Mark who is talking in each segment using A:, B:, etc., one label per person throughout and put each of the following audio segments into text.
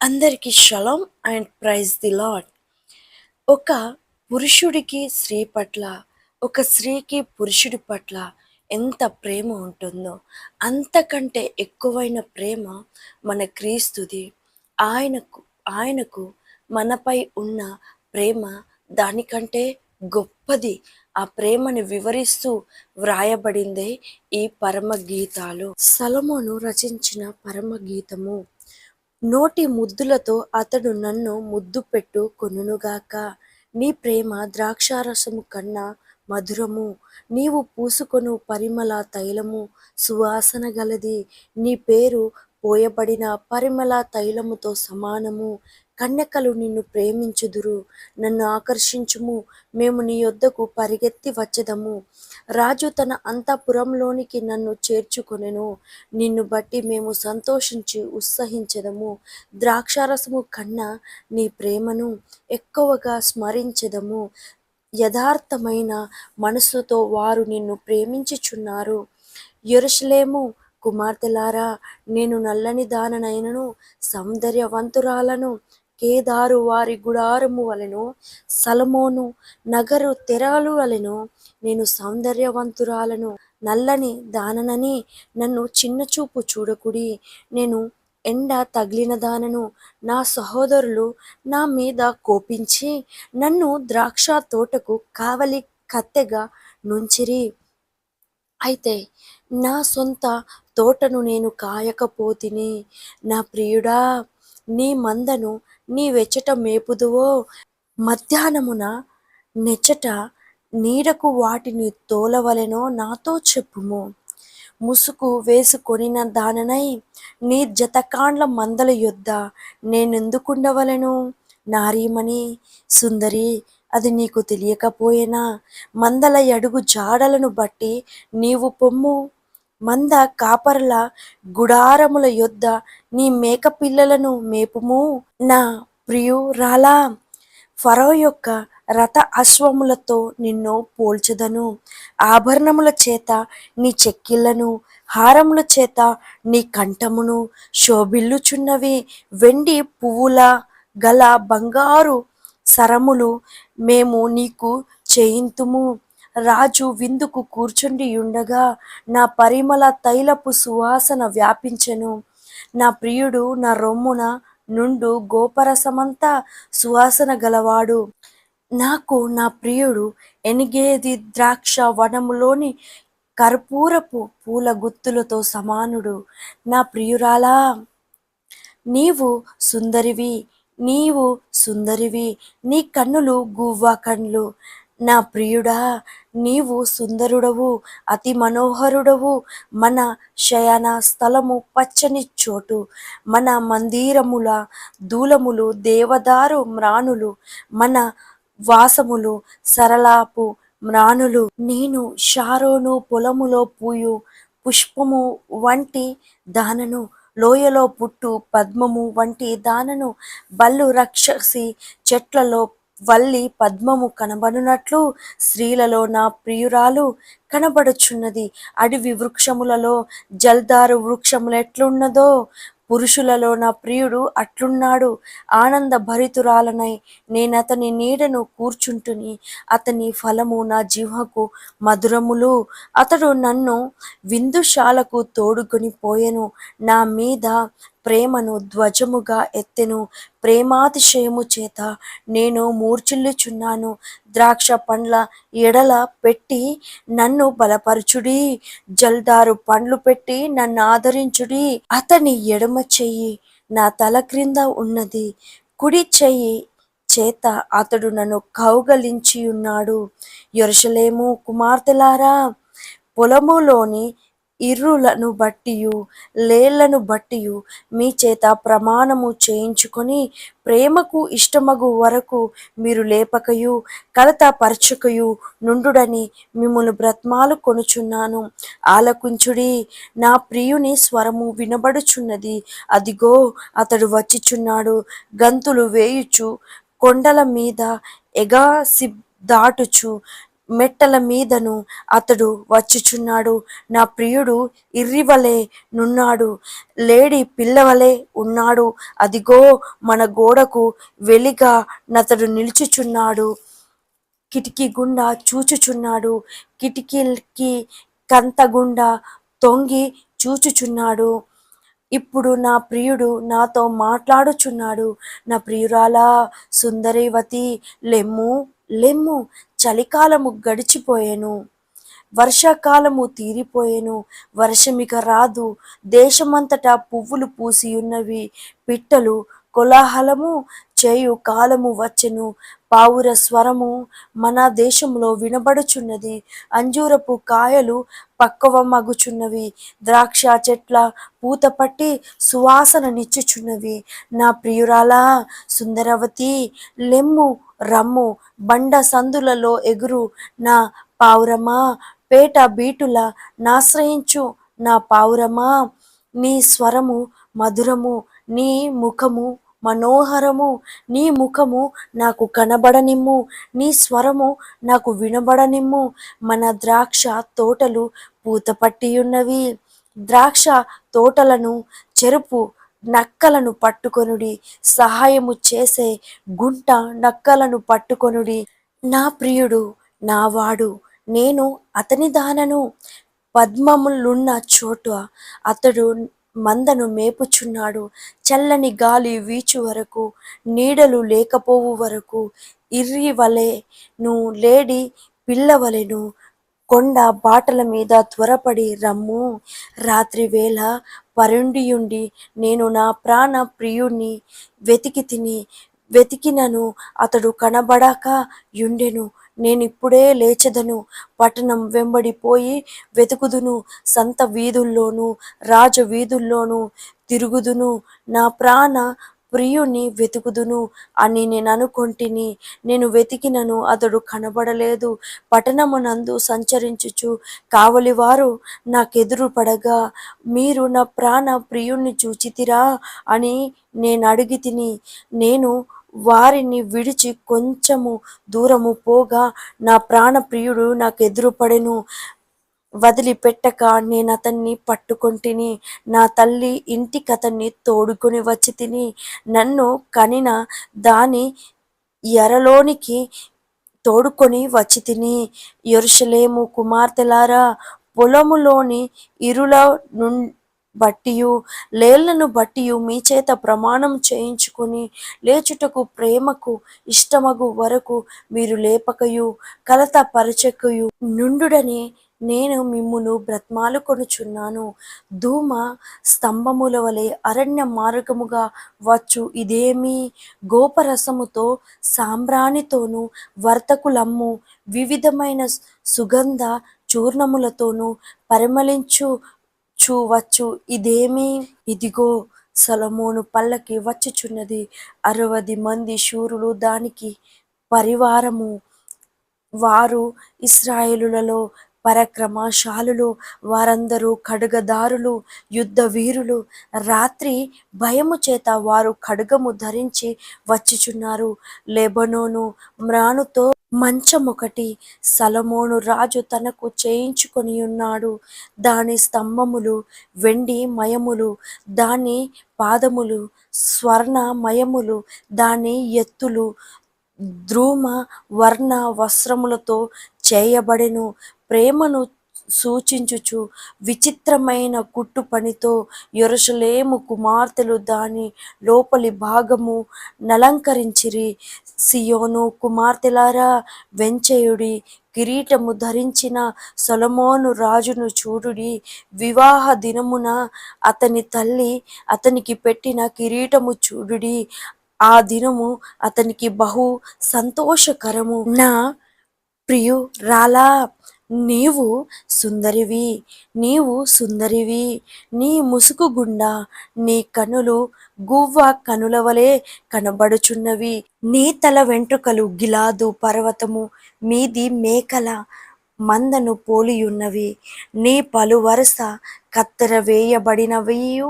A: అందరికీ shalom and praise the Lord ఒక పురుషుడికి స్త్రీ పట్ల ఒక స్త్రీకి పురుషుడి పట్ల ఎంత ప్రేమ ఉంటుందో అంతకంటే ఎక్కువైన ప్రేమ మన క్రీస్తుది. ఆయనకు ఆయనకు మనపై ఉన్న ప్రేమ దానికంటే గొప్పది. ఆ ప్రేమను వివరిస్తూ వ్రాయబడిందే ఈ పరమ గీతాలు సలమోను రచించిన పరమ గీతము నోటి ముద్దులతో అతడు నన్ను ముద్దు పెట్టు కొనుగాక నీ ప్రేమ ద్రాక్షారసము కన్నా మధురము. నీవు పూసుకొను పరిమళ తైలము సువాసన గలది. నీ పేరు పోయబడిన పరిమళ తైలముతో సమానము. కన్యకలు నిన్ను ప్రేమించుదురు నన్ను ఆకర్షించుము మేము నీ యొద్దకు పరిగెత్తి వచ్చదము. రాజు తన అంతఃపురంలోనికి నన్ను చేర్చుకొనెను నిన్ను బట్టి మేము సంతోషించి ఉత్సహించదము. ద్రాక్షారసము కన్నా నీ ప్రేమను ఎక్కువగా స్మరించదము. యథార్థమైన మనసుతో వారు నిన్ను ప్రేమించుచున్నారు. యెరూషలేము కుమార్తెలారా నేను నల్లని దాననైనను సౌందర్యవంతురాలను కేదారు వారి గుడారము వలెను సలమోను నగరు తెరాలు వలెను నేను సౌందర్యవంతురాలను నల్లని దాననని నన్ను చిన్నచూపు చూడకుడి. నేను ఎండ తగిలిన దానను నా సహోదరులు నా మీద కోపించి నన్ను ద్రాక్ష తోటకు కావలి కత్తెగా నుంచిరి. అయితే నా సొంత తోటను నేను కాయకపోతిని. నా ప్రియుడా నీ మందను నీ వెచ్చట మేపుదువో. మధ్యాహ్నమున నెచ్చట నీడకు వాటిని తోలవలెనో నాతో చెప్పుము. ముసుగు వేసుకొనిన దాననై నీ జతకాండ్ల మందల యొద్ద నేనెందుకుండవలను? నారీమణి సుందరి అది నీకు తెలియకపోయేనా? మందల అడుగు జాడలను బట్టి నీవు పొమ్ము. మంద కాపర్ల గుడారముల యొద్ద నీ మేక పిల్లలను మేపుము. నా ప్రియురాలా ఫరో యొక్క రథ అశ్వములతో నిన్ను పోల్చదను. ఆభరణముల చేత నీ చెక్కిళ్ళను హారముల చేత నీ కంఠమును శోభిల్లుచున్నవి. వెండి పువ్వుల గల బంగారు సరములు మేము నీకు చేయింతుము. రాజు విందుకు కూర్చుండి ఉండగా నా పరిమళ తైలపు సువాసన వ్యాపించెను. నా ప్రియుడు నా రొమ్మున నుండు గోపరసమంతా సువాసన గలవాడు. నాకు నా ప్రియుడు ఎనిగేది ద్రాక్ష వనములోని కర్పూరపు పూల గుత్తులతో సమానుడు. నా ప్రియురాలా నీవు సుందరివి నీవు సుందరివి నీ కన్నులు గువ్వ కన్నులు నా ప్రియుడా నీవు సుందరుడవు అతి మనోహరుడవు. మన శయన స్థలము పచ్చని చోటు మన మందిరముల దూలములు దేవదారు మ్రాణులు మన వాసములు సరళాపు మ్రాణులు నేను షారోను పొలములో పూయు పుష్పము వంటి దానను లోయలో పుట్టు పద్మము వంటి దానను బల్లు రక్షసి చెట్లలో వల్లి పద్మము కనబడునట్లు స్త్రీలలో నా ప్రియురాలు కనబడుచున్నది. అడవి వృక్షములలో జల్దారు వృక్షములు ఎట్లున్నదో పురుషులలో నా ప్రియుడు అట్లున్నాడు. ఆనంద భరితురాలనై నేనతని నీడను కూర్చుంటుని అతని ఫలము నా జీవకు మధురములు. అతడు నన్ను విందుశాలకు తోడుకొని పోయెను. నా మీద ప్రేమను ధ్వజముగా ఎత్తెను. ప్రేమాతిశయము చేత నేను మూర్చిల్లుచున్నాను ద్రాక్ష పండ్ల ఎడల పెట్టి నన్ను బలపరచుడి. జల్దారు పండ్లు పెట్టి నన్ను ఆదరించుడి. అతని ఎడమ చెయ్యి నా తల క్రింద ఉన్నది. కుడి చెయ్యి చేత అతడు నన్ను కౌగలించి ఉన్నాడు యెరూషలేము కుమార్తెలారా పొలములోని ఇర్రులను బట్టియు లేళ్ళను బట్టియు మీ చేత ప్రమాణము చేయించుకొని ప్రేమకు ఇష్టమగు వరకు మీరు లేపకయు కలత పరచకయు నుండుడని మిమ్మల్ని బ్రత్మాలు కొనుచున్నాను. ఆలకుంచుడి నా ప్రియుని స్వరము వినబడుచున్నది. అదిగో అతడు వచ్చిచున్నాడు గంతులు వేయుచు కొండల మీద ఎగాసి దాటుచు మెట్టల మీదను అతడు వచ్చుచున్నాడు. నా ప్రియుడు ఇర్రివలే నున్నాడు. లేడి పిల్లవలే ఉన్నాడు. అదిగో మన గోడకు వెలిగా నతడు నిలుచుచున్నాడు. కిటికీ గుండా చూచుచున్నాడు. కిటికీకి కంత గుండా తొంగి చూచుచున్నాడు. ఇప్పుడు నా ప్రియుడు నాతో మాట్లాడుచున్నాడు. నా ప్రియురాలా సుందరివతి లెమ్ము లెమ్ము చలికాలము గడిచిపోయెను వర్షాకాలము తీరిపోయెను వర్షమిక రాదు దేశమంతటా పువ్వులు పూసి ఉన్నవి పిట్టలు కోలాహలము చేయు కాలము వచ్చెను పావుర స్వరము మన దేశంలో వినబడుచున్నది అంజూరపు కాయలు పక్కవ మగుచున్నవి ద్రాక్ష చెట్ల పూత పట్టి సువాసన నిచ్చుచున్నవి. నా ప్రియురాలా సుందరవతి లెమ్ము రమ్ము బండ సందులలో ఎగురు. నా పావురమా పేట బీటుల నాశ్రయించు. నా పావురమా నీ స్వరము మధురము నీ ముఖము మనోహరము. నీ ముఖము నాకు కనబడనిమ్ము. నీ స్వరము నాకు వినబడనిమ్ము. మన ద్రాక్ష తోటలు పూత పట్టియున్నవి. ద్రాక్ష తోటలను చెరుపు నక్కలను పట్టుకొనుడి సహాయము చేసే గుంట నక్కలను పట్టుకొనుడి. నా ప్రియుడు నావాడు నేను అతని దానను. పద్మములున్న చోట అతడు మందను మేపుచున్నాడు. చల్లని గాలి వీచు వరకు నీడలు లేకపోవు వరకు ఇర్రి వలెను లేడి పిల్లవలెను. కొండ బాటల మీద త్వరపడి రమ్ము. రాత్రి వరుండియుండి నేను నా ప్రాణ ప్రియుణ్ణి వెతికి తిని వెతికినను అతడు కనబడక యుండెను. నేనిప్పుడే లేచెదను పట్టణం వెంబడిపోయి వెతుకుదును సంత వీధుల్లోనూ రాజ వీధుల్లోనూ తిరుగుదును. నా ప్రాణ ప్రియుని వెతుకుదును అని నేను అనుకొంటిని. నేను వెతికినను అతడు కనబడలేదు. పట్టణమునందు సంచరించుచు కావలివారు నాకెదురు పడగా మీరు నా ప్రాణ ప్రియుణ్ణి చూచితిరా అని నేను అడిగి తిని నేను వారిని విడిచి కొంచెము దూరము పోగా నా ప్రాణ ప్రియుడు నాకు ఎదురుపడెను వదిలిపెట్టక నేను అతన్ని పట్టుకొంటిని. నా తల్లి ఇంటికి అతన్ని తోడుకొని వచ్చి తిని నన్ను కనిన దాని ఎరలోనికి తోడుకొని వచ్చి తిని. ఎరుషలేము కుమార్తెలారా పొలములోని ఇరుల నుండి బట్టియు లేళ్ళను బట్టియు మీ చేత ప్రమాణం చేయించుకుని లేచుటకు ప్రేమకు ఇష్టమగు వరకు మీరు లేపకయు కలత పరచకయు నుండుడని నేను మిమ్మును బ్రత్మాలు కొనుచున్నాను. ధూమ స్తంభముల వలె అరణ్య మార్గముగా వచ్చు ఇదేమి? గోపరసముతో సాంబ్రాణితోనూ వర్తకులమ్ము వివిధమైన సుగంధ చూర్ణములతోనూ పరిమళించు చూవచ్చు ఇదేమి? ఇదిగో సలమోను పల్లకి వచ్చుచున్నది. అరవది మంది శూరులు దానికి పరివారము. వారు ఇస్రాయేలులలో పరక్రమశాలులు వారందరూ ఖడ్గదారులు యుద్ధ వీరులు. రాత్రి భయము చేత వారు ఖడ్గము ధరించి వచ్చుచున్నారు. లెబనోను మ్రానుతో మంచమొకటి సలమోను రాజు తనకు చేయించుకొని ఉన్నాడు దాని స్తంభములు వెండి మయములు దాని పాదములు స్వర్ణ మయములు దాని ఎత్తులు ధ్రూమ వర్ణ వస్త్రములతో చేయబడెను. ప్రేమను సూచించుచు విచిత్రమైన కుట్టు పనితో యెరూషలేము కుమార్తెలు దాని లోపలి భాగము నలంకరించిరి. సియోను కుమార్తెలారా వెంచయుడి కిరీటము ధరించిన సొలమోను రాజును చూడుడి. వివాహ దినమున అతని తల్లి అతనికి పెట్టిన కిరీటము చూడుడి. ఆ దినము అతనికి బహు సంతోషకరము. నా ప్రియురాలా నీవు సుందరివి నీవు సుందరివి నీ ముసుకు గుండా నీ కనులు గువ్వ కనుల వలె కనబడుచున్నవి. నీ తల వెంట్రుకలు గిలాదు పర్వతము మీది మేకల మందను పోలియున్నవి. నీ పలు వరుస కత్తెర వేయబడినవియు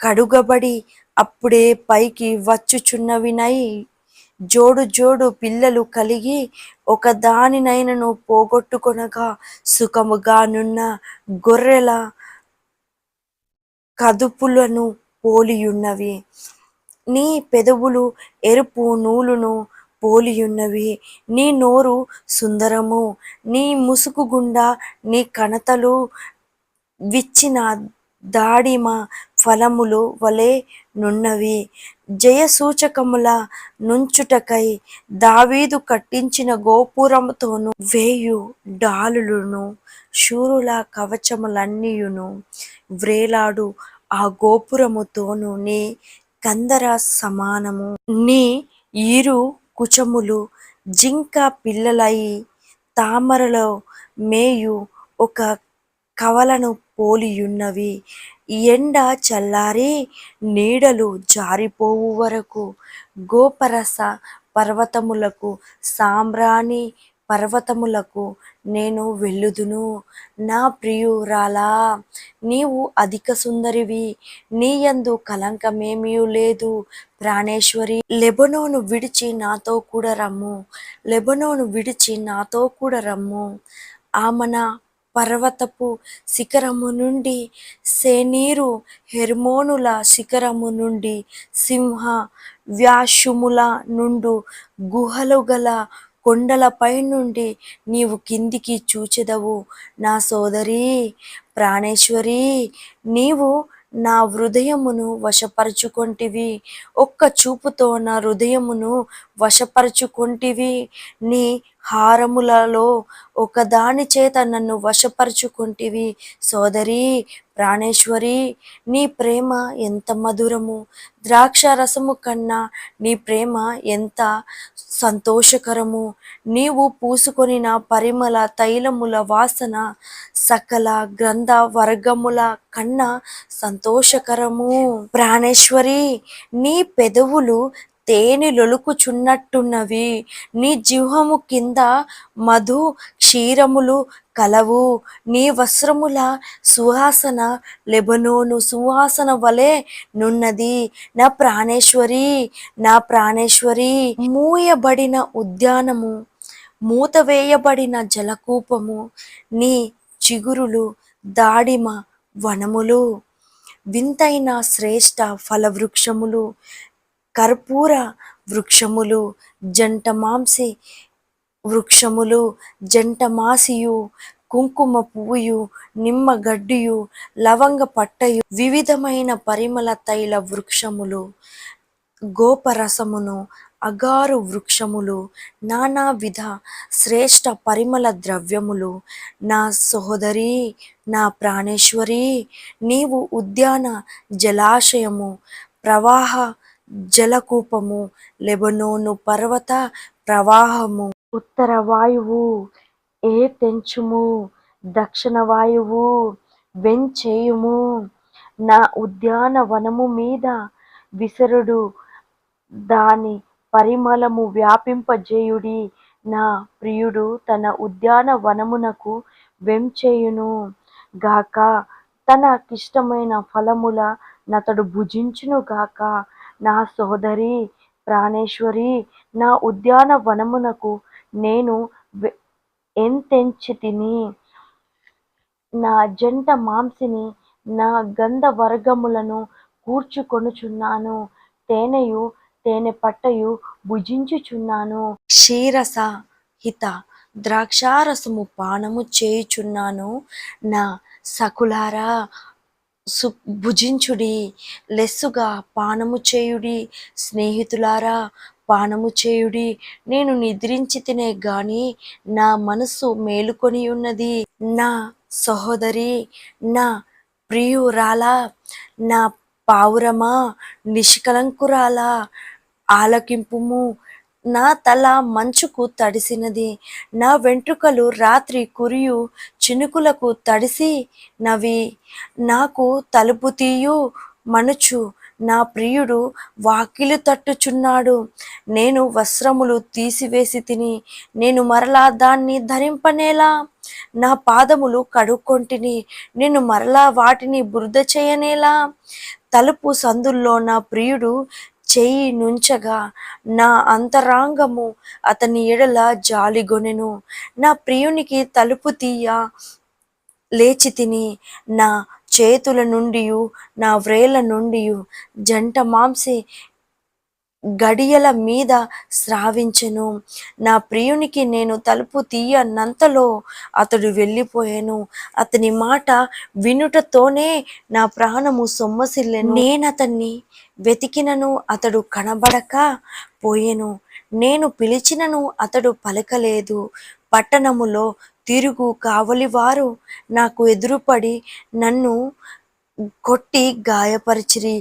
A: కడుగబడి అప్పుడే పైకి వచ్చుచున్నవినై జోడు జోడు పిల్లలు కలిగి ఒక దానినైనను పోగొట్టుకొనగా సుఖముగానున్న గొర్రెల కదుపులను పోలియున్నవి. నీ పెదవులు ఎరుపు నూలును పోలియున్నవి. నీ నోరు సుందరము. నీ ముసుకు గుండా నీ కణతలు విచ్చిన దాడిమ ఫలములు వలె నున్నవి. జయసూచకముల నుంచుటకై దావీదు కట్టించిన గోపురముతోను వేయు డాలులను శూరుల కవచములన్నీయును వ్రేలాడు ఆ గోపురముతోను నీ కందర సమానము. నీ ఇరు కుచములు జింక పిల్లలై తామరలో మేయు ఒక కవలను పోలియున్నవి. ఎండ చల్లారి నీడలు జారిపోవు వరకు గోపరస పర్వతములకు సాంబ్రాణి పర్వతములకు నేను వెళ్ళుదును. నా ప్రియురాలా నీవు అధిక సుందరివి. నీయందు కలంకమేమీ లేదు. ప్రాణేశ్వరి లెబనోను విడిచి నాతో కూడా రమ్ము. లెబనోను విడిచి నాతో కూడా రమ్ము. ఆమన పర్వతపు శిఖరము నుండి సేనీరు హెర్మోనుల శిఖరము నుండి సింహ వ్యాషుముల నుండు గుహలు గల కొండలపై నుండి నీవు కిందికి చూచెదవు. నా సోదరి ప్రాణేశ్వరి నీవు నా హృదయమును వశపరుచుకొంటివి. ఒక్క చూపుతో నా హృదయమును వశపరుచుకొంటివి. నీ హారములలో ఒకదాని చేత నన్ను వశపరచుకుంటివి. సోదరి ప్రాణేశ్వరి నీ ప్రేమ ఎంత మధురము. ద్రాక్ష రసము కన్నా నీ ప్రేమ ఎంత సంతోషకరము. నీవు పూసుకొనిన పరిమళ తైలముల వాసన సకల గ్రంథ వర్గముల కన్నా సంతోషకరము. ప్రాణేశ్వరి నీ పెదవులు తేనె లొలుకుచున్నట్టున్నవి. నీ జిహ్వము కింద మధు క్షీరములు కలవు. నీ వస్త్రముల సువాసన లెబనోను సువాసన వలె నున్నది. నా ప్రాణేశ్వరి నా ప్రాణేశ్వరి మూయబడిన ఉద్యానము మూత వేయబడిన జలకూపము నీ చిగురులు దాడిమ వనములు వింతైన శ్రేష్ట ఫలవృక్షములు కర్పూర వృక్షములు జంట మాంసి వృక్షములు జంట మాసియు కుంకుమ పువ్వుయు నిమ్మ గడ్డియు లవంగ పట్టయు వివిధమైన పరిమళ తైల వృక్షములు గోపరసమును అగారు వృక్షములు నానావిధ శ్రేష్ట పరిమళ ద్రవ్యములు. నా సహోదరి నా ప్రాణేశ్వరి నీవు ఉద్యాన జలాశయము ప్రవాహ జలకూపము లెబనోను పర్వత ప్రవాహము. ఉత్తర వాయువు ఏ తెంచుము దక్షిణ వాయువు వెంచేయుము నా ఉద్యానవనము మీద విసరుడు దాని పరిమళము వ్యాపింపజేయుడి. నా ప్రియుడు తన ఉద్యానవనమునకు వెంచేయును గాక తనకిష్టమైన ఫలముల నతడు భుజించును గాక. నా సోదరి ప్రాణేశ్వరి నా ఉద్యానవనమునకు నేను ఎంతెంచి తిని నా జంట మాంసిని నా గంధవర్గములను కూర్చుకొనుచున్నాను తేనెయు తేనె పట్టయు భుజించుచున్నాను. క్షీరస హిత ద్రాక్షారసము పానము చేయుచున్నాను నా సకులారా సు భుజించుడి లెస్సుగా పానము చేయుడి స్నేహితులారా పానము చేయుడి నేను నిద్రించి తినే గాని నా మనసు మేలుకొని ఉన్నది. నా సహోదరి నా ప్రియురాలా నా పావురమా నిష్కలంకురాలా ఆలకింపుము నా తల మంచుకు తడిసినది. నా వెంట్రుకలు రాత్రి కురియు చినుకులకు తడిసి నవి. నాకు తలుపు తీయు మనుచు నా ప్రియుడు వాకిలు తట్టుచున్నాడు. నేను వస్త్రములు తీసివేసి తిని నేను మరలా దాన్ని ధరింపనేలా? నా పాదములు కడుక్కొంటిని నేను మరలా వాటిని బురద చేయనేలా? తలుపు సందుల్లో నా ప్రియుడు చెయ్యి నుంచగా నా అంతరాంగము అతని ఎడల జాలిగొనెను నా ప్రియునికి తలుపు తీయ లేచి తిని నా చేతుల నుండి నా వ్రేల నుండి జంట మాంసి గడియల మీద స్రావించెను. నా ప్రియునికి నేను తలుపు తీయనంతలో అతడు వెళ్ళిపోయాను. అతని మాట వినుటతోనే నా ప్రాణము సొమ్మసిల్లెను. నేను అతన్ని వెతికినను అతడు కనబడక పోయెను. నేను పిలిచినను అతడు పలకలేదు. పట్టణములో తిరుగు కావలివారు నాకు ఎదురుపడి నన్ను కొట్టి గాయపరిచిరి.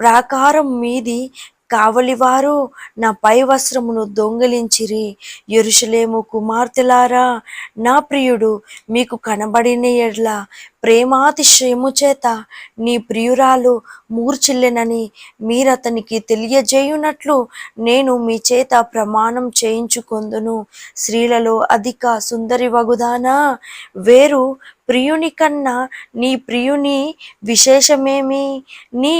A: ప్రాకారం మీది కావలివారు నా పై వస్త్రమును దొంగిలించిరి. ఎరుషలేము కుమార్తెలారా నా ప్రియుడు మీకు కనబడిన ఎడ్ల ప్రేమాతిశయము చేత నీ ప్రియురాలు మూర్చిల్లెనని మీరతనికి తెలియజేయునట్లు నేను మీ చేత ప్రమాణం చేయించుకొందును. స్త్రీలలో అధిక సుందరి వగుదానా వేరు ప్రియుని కన్నా నీ ప్రియుని విశేషమేమి? నీ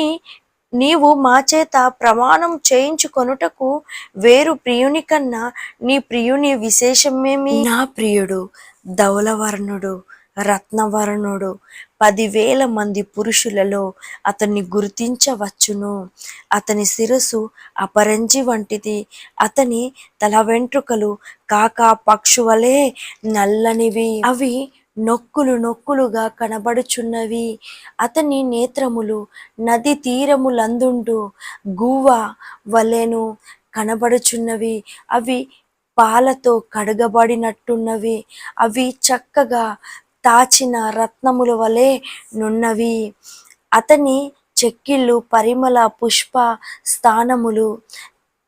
A: నీవు మా చేత ప్రమాణం చేయించుకొనుటకు వేరు ప్రియుని కన్నా నీ ప్రియుని విశేషమేమి? నా ప్రియుడు ధవలవర్ణుడు రత్నవర్ణుడు పదివేల మంది పురుషులలో అతన్ని గుర్తించవచ్చును. అతని శిరస్సు అపరంజి వంటిది. అతని తల వెంట్రుకలు కాకా పక్షువలే నల్లనివి. అవి నొక్కులు నొక్కులుగా కనబడుచున్నవి. అతని నేత్రములు నది తీరములందుండు. గువ్వ వలెను కనబడుచున్నవి. అవి పాలతో కడగబడినట్టున్నవి. అవి చక్కగా తాచిన రత్నముల వలె నున్నవి. అతని చెక్కిళ్ళు పరిమళ పుష్ప స్థానములు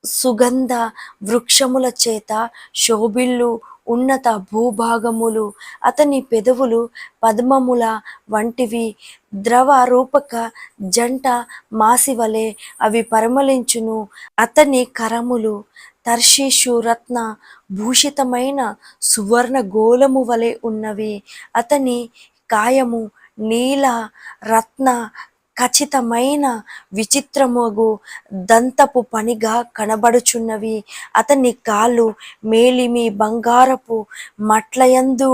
A: సుగంధ వృక్షముల చేత శోభిల్లు ఉన్నత భూభాగములు అతని పెదవులు పద్మముల వంటివి. ద్రవ రూపక జంట మాసివలే అవి పరిమళించును అతని కరములు తర్షీషు రత్న భూషితమైన సువర్ణ గోళము వలె ఉన్నవి. అతని కాయము నీల రత్న ఖచ్చితమైన విచిత్రముగు దంతపు పనిగా కనబడుచున్నవి. అతని కాళ్ళు మేలిమి బంగారపు మట్లయందు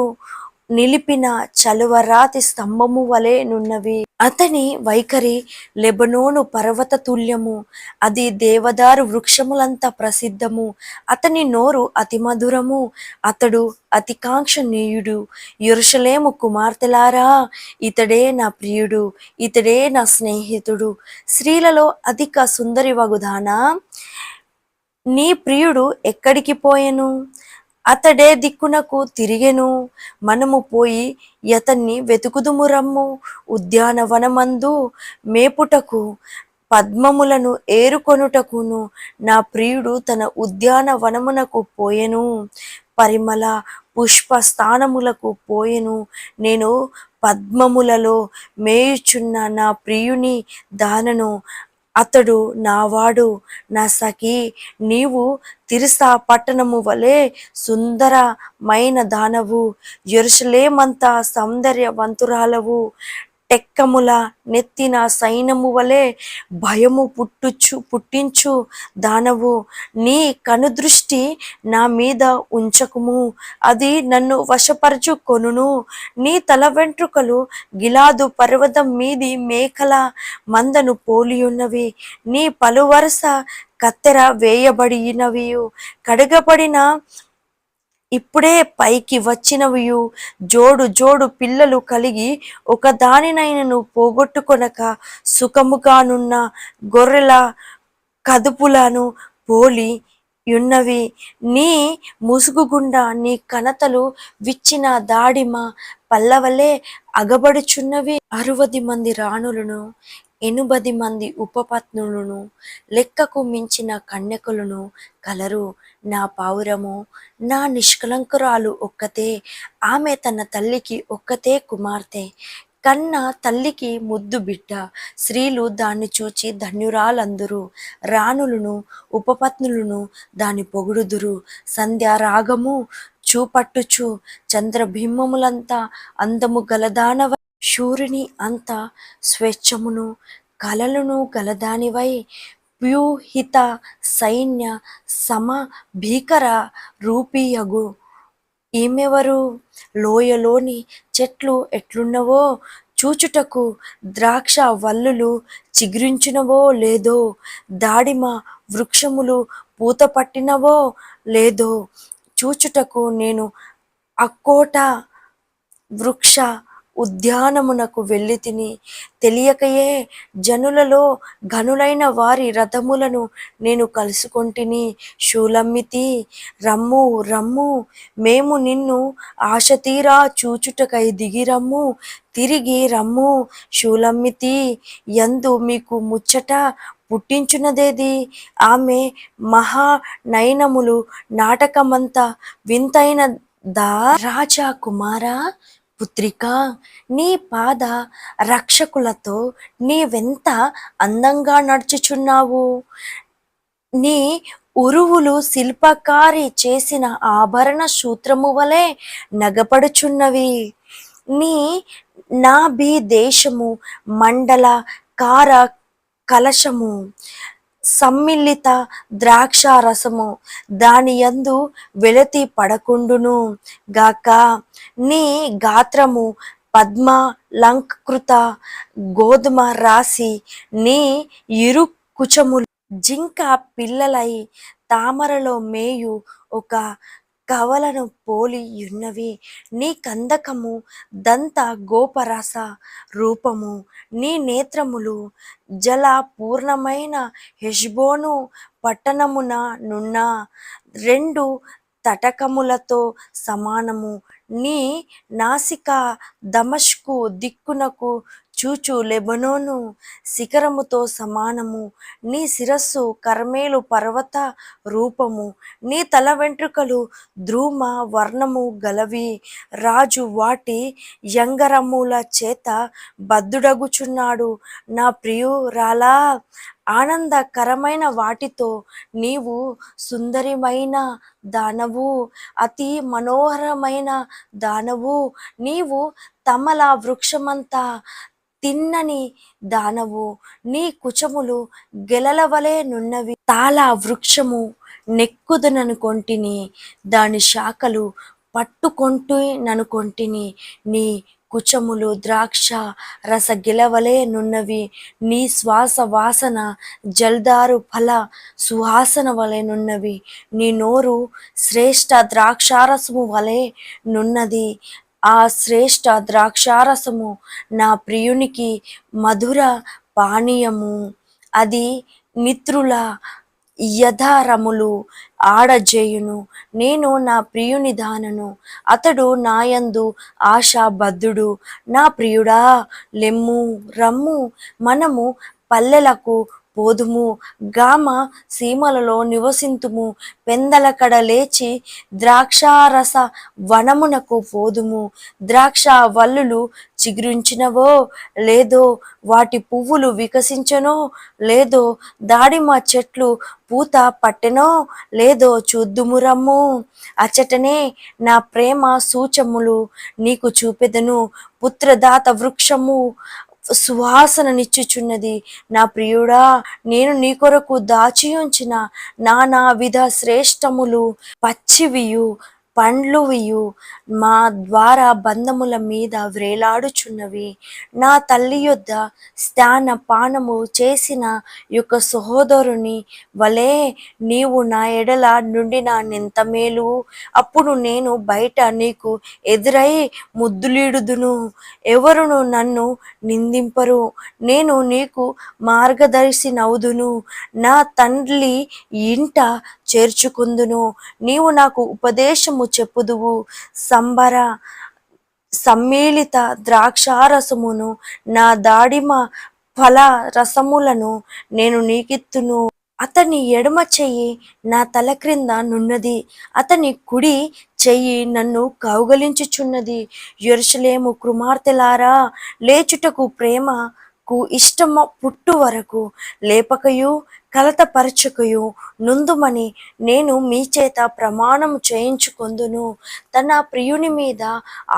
A: నిలిపిన చలువరాతి స్తంభము వలె నున్నవి. అతని వైఖరి లెబనోను పర్వత తుల్యము అది దేవదారు వృక్షములంత ప్రసిద్ధము. అతని నోరు అతి మధురము అతడు అతికాంక్షణీయుడు యురుషలేము కుమార్తెలారా ఇతడే నా ప్రియుడు ఇతడే నా స్నేహితుడు. స్త్రీలలో అధిక సుందరి వగుదానా నీ ప్రియుడు ఎక్కడికి పోయెను? అతడే దిక్కునకు తిరిగెను. మనము పోయి అతన్ని వెతుకుదుము రమ్ము. ఉద్యానవనమందు మేపుటకు పద్మములను ఏరుకొనుటకును నా ప్రియుడు తన ఉద్యానవనమునకు పోయెను. పరిమళ పుష్ప స్థానములకు పోయెను. నేను పద్మములలో మేయుచున్న నా ప్రియుని దానను అతడు నావాడు నా సఖి నీవు తిరిసా పట్టణము వలె సుందరమైన దానవు. ఎరుసలేమంతా సౌందర్యవంతురాలవు. టెక్కముల నెత్తిన సైన్యము వలె భయము పుట్టుచు పుట్టించు దానవు. నీ కనుదృష్టి నా మీద ఉంచకుము. అది నన్ను వశపరచు కొనును. నీ తల వెంట్రుకలు గిలాదు పర్వతం మీది మేకల మందను పోలియున్నవి. నీ పలువరస కత్తెర వేయబడినవి కడగబడిన ఇప్పుడే పైకి వచ్చినవియు జోడు జోడు పిల్లలు కలిగి ఒకదానినైనను పోగొట్టుకొనక సుఖముగానున్న గొర్రెల కదుపులను పోలి యున్నవి నీ ముసుగుగుండా నీ కనతలు విచ్చిన దాడిమ పల్లవలే అగబడుచున్నవి. అరవది మంది రాణులను ఎనుబది మంది ఉపపత్నులను లెక్కకు మించిన కన్యకులను కలరు. నా పావురము నా నిష్కలంకురాలు ఒక్కతే ఆమె తన తల్లికి ఒక్కతే కుమార్తె. కన్న తల్లికి ముద్దు బిడ్డ స్త్రీలు దాన్ని చూచి ధన్యురాలందురు. రాణులను ఉపపత్నులను దాని పొగుడుదురు. సంధ్య రాగము చూపట్టుచు చంద్రబింబములంతా అందము గలదానవ శూరుని అంత స్వేచ్ఛమును కలలను గలదానివై వ్యూహిత సైన్య సమ భీకర రూపీయగు. ఈమెవరు లోయలోని చెట్లు ఎట్లున్నవో చూచుటకు ద్రాక్ష వల్లులు చిగురించినవో లేదో దాడిమ వృక్షములు పూత పట్టినవో లేదో చూచుటకు నేను అక్కోట వృక్ష ఉద్యానమునకు వెళ్ళి తిని తెలియకయే జనులలో ఘనులైన వారి రథములను నేను కలుసుకొంటిని శూలమ్మితి రమ్ము రమ్ము మేము నిన్ను ఆశ తీరా చూచుటకై దిగిరమ్ము తిరిగి రమ్ము శూలమ్మితి యందు మీకు ముచ్చట పుట్టించున్నదేది ఆమె మహా నయనములు నాటకమంతా వింతైన దా రాజా కుమారా పుత్రిక నీ పాద రక్షకులతో నీవెంత అందంగా నడుచుచున్నావు? నీ ఉరువులు శిల్పకారి చేసిన ఆభరణ సూత్రము వలె నగపడుచున్నవి. నీ నాభి దేశము మండల కార కలశము. సమ్మిళిత ద్రాక్ష రసము దాని యందు వెలతి పడకుండును. గాక నీ గాత్రము పద్మ లంకృత గోధుమ రాసి నీ ఇరు కుచములు. జింక పిల్లలై తామరలో మేయు ఒక కవలను పోలి ఉన్నవి నీ కందకము దంత గోపరస రూపము. నీ నేత్రములు జల పూర్ణమైన హెష్బోను పట్టణమున నున్న. రెండు తటకములతో సమానము. నీ నాసిక దమష్కు దిక్కునకు చూచు లెబనోను శిఖరముతో సమానము. నీ శిరస్సు కర్మేలు పర్వత రూపము. నీ తల వెంట్రుకలు ధ్రూమ వర్ణము గలవి. రాజు వాటి యంగరముల చేత బద్దుడగుచున్నాడు. నా ప్రియురాలా ఆనందకరమైన వాటితో నీవు సుందరిమైన దానవు అతి మనోహరమైన దానవు. నీవు తమల వృక్షమంతా తిన్నని దానవు నీ కుచములు గెలల వలె నున్నవి. తాలా వృక్షము నెక్కుదననుకొంటిని దాని శాఖలు పట్టుకొంటుననుకొంటిని నీ కుచములు ద్రాక్ష రస గిలవలే నున్నవి. నీ శ్వాస వాసన జల్దారు ఫల సువాసన వలె నున్నవి. నీ నోరు శ్రేష్ఠ ద్రాక్షారసము వలె నున్నది. ఆ శ్రేష్ఠ ద్రాక్షారసము నా ప్రియునికి మధుర పానీయము. అది మిత్రుల యథారములు ఆడజేయును. నేను నా ప్రియుని దానను. అతడు నాయందు ఆశాబద్ధుడు. నా ప్రియుడా లెమ్ము రమ్ము. మనము పల్లెలకు పోదుము. గామ సీమలలో నివసింతుము. పెందలకడ లేచి ద్రాక్షారస వనమునకు పోదుము. ద్రాక్ష వల్లులు చిగురించినవో లేదో వాటి పువ్వులు వికసించనో లేదో దాడిమ చెట్లు పూత పట్టెనో లేదో చూద్దుము రమ్ము. అచ్చటనే నా ప్రేమ సూచములు నీకు చూపెదను. పుత్రదాత వృక్షము సువాసననిచ్చుచున్నది నా ప్రియుడా నేను నీ కొరకు దాచి ఉంచిన నానా విధ శ్రేష్టములు పచ్చివియు. పండ్లువియు మా ద్వారా బంధముల మీద వ్రేలాడుచున్నవి. నా తల్లి యొద్ద స్థాన పానము చేసిన యొక్క సహోదరుని వలె నీవు నా ఎడల నుండి నా నింత మేలు. అప్పుడు నేను బయట నీకు ఎదురై ముద్దులీడుదును. ఎవరును నన్ను నిందింపరు. నేను నీకు మార్గదర్శినవుదును. నా తండ్రి ఇంట చేర్చుకుందును. నీవు నాకు ఉపదేశము చెప్పుదువు. సంబర సమ్మేళిత ద్రాక్షారసమును నా దాడిమ ఫల రసములను నేను నీకిత్తును. అతని ఎడమ చెయ్యి నా తల క్రింద నున్నది. అతని కుడి చెయ్యి నన్ను కౌగలించుచున్నది. ఎరుసలేము కుమార్తెలారా లేచుటకు ప్రేమకు ఇష్టము పుట్టు వరకు లేపకయు కలతపరచకయు. నుందుమని నేను మీ చేత ప్రమాణము చేయించుకొందును. తన ప్రియుని మీద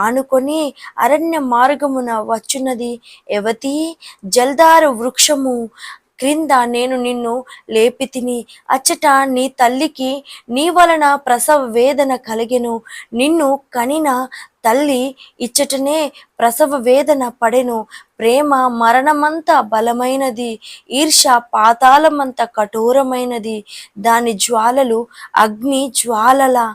A: ఆనుకొని అరణ్య మార్గమున వచ్చున్నది ఎవతి? జల్దారు వృక్షము క్రింద నేను నిన్ను లేపితిని. అచ్చట నీ తల్లికి నీ వలన ప్రసవ వేదన కలిగెను. నిన్ను కనిన తల్లి ఇచ్చటనే ప్రసవ వేదన పడెను. ప్రేమ మరణమంత బలమైనది. ఈర్ష పాతాళమంత కఠోరమైనది. దాని జ్వాలలు అగ్ని జ్వాలల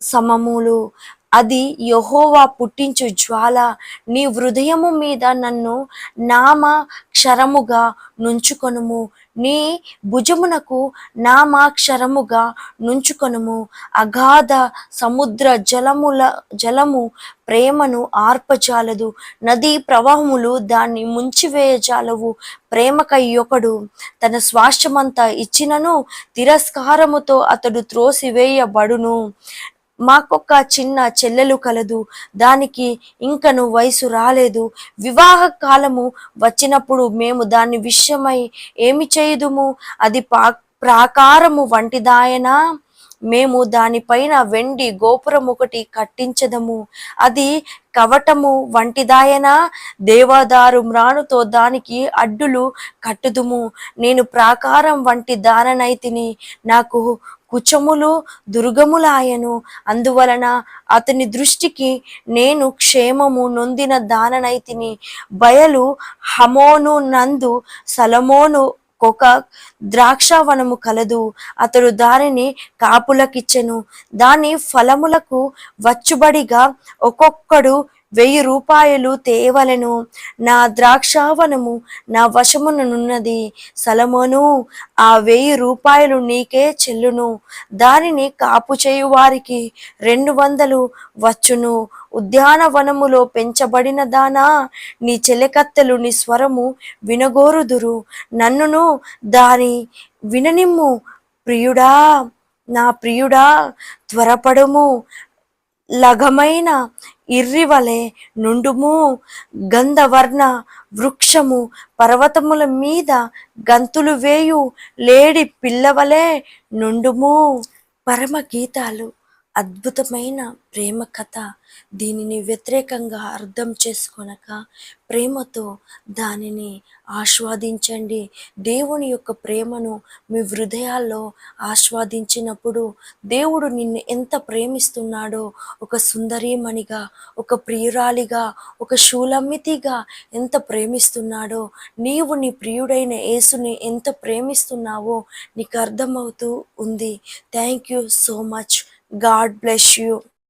A: సమములు. అది యహోవా పుట్టించు జ్వాల. నీ హృదయము మీద నన్ను నామ క్షరముగా నుంచుకొనుము. నీ భుజమునకు నామాక్షరముగా నుంచుకొనుము. అగాధ సముద్ర జలముల జలము ప్రేమను ఆర్పజాలదు. నదీ ప్రవాహములు దాన్ని ముంచివేయజాలవు. ప్రేమకై ఒకడు తన స్వాస్థ్యమంతా ఇచ్చినను తిరస్కారముతో అతడు త్రోసివేయబడును. మాకొక చిన్న చెల్లెలు కలదు. దానికి ఇంకను వయసు రాలేదు. వివాహ కాలము వచ్చినప్పుడు మేము దాని విషయమై ఏమి చేయదుము? అది పా ప్రాకారము వంటిదాయనా? మేము దానిపైన వెండి గోపురం ఒకటి కట్టించదము. అది కవటము వంటిదాయన? దేవాదారు మ్రాణుతో దానికి అడ్డులు కట్టుదుము. నేను ప్రాకారం వంటి దాననైతిని నాకు కుచములు దుర్గములాయను. అందువలన అతని దృష్టికి నేను క్షేమము నొందిన దాననైతిని. బయలు హమోను నందు సలమోను ఒక ద్రాక్షావనము కలదు. అతడు దానిని కాపులకిచ్చెను. దాని ఫలములకు వచ్చుబడిగా ఒక్కొక్కడు వెయ్యి రూపాయలు తేవలను. నా ద్రాక్షావనము నా వశముననున్నది సలమోను ఆ వెయ్యి రూపాయలు నీకే చెల్లును. దానిని కాపు చేయువారికి రెండు వందలు వచ్చును. ఉద్యానవనములో పెంచబడిన దానా నీ చెలకత్తెలు నీ స్వరము వినగోరుదురు. నన్నును దాని విననిమ్ము ప్రియుడా నా ప్రియుడా త్వరపడము. లఘమైన ఇర్రివలే నుండుము గంధవర్ణ వృక్షము పర్వతముల మీద గంతులు వేయు లేడి పిల్లవలే నుండుము పరమ గీతాలు అద్భుతమైన ప్రేమ కథ దీనిని వ్యతిరేకంగా అర్థం చేసుకొనక ప్రేమతో దానిని ఆస్వాదించండి. దేవుని యొక్క ప్రేమను మీ హృదయాల్లో ఆస్వాదించినప్పుడు దేవుడు నిన్ను ఎంత ప్రేమిస్తున్నాడో ఒక సుందరీమణిగా ఒక ప్రియురాలిగా ఒక శూలమితిగా ఎంత ప్రేమిస్తున్నాడో నీవు నీ ప్రియుడైన యేసుని ఎంత ప్రేమిస్తున్నావో నీకు అర్థమవుతూ ఉంది. Thank you so much God bless you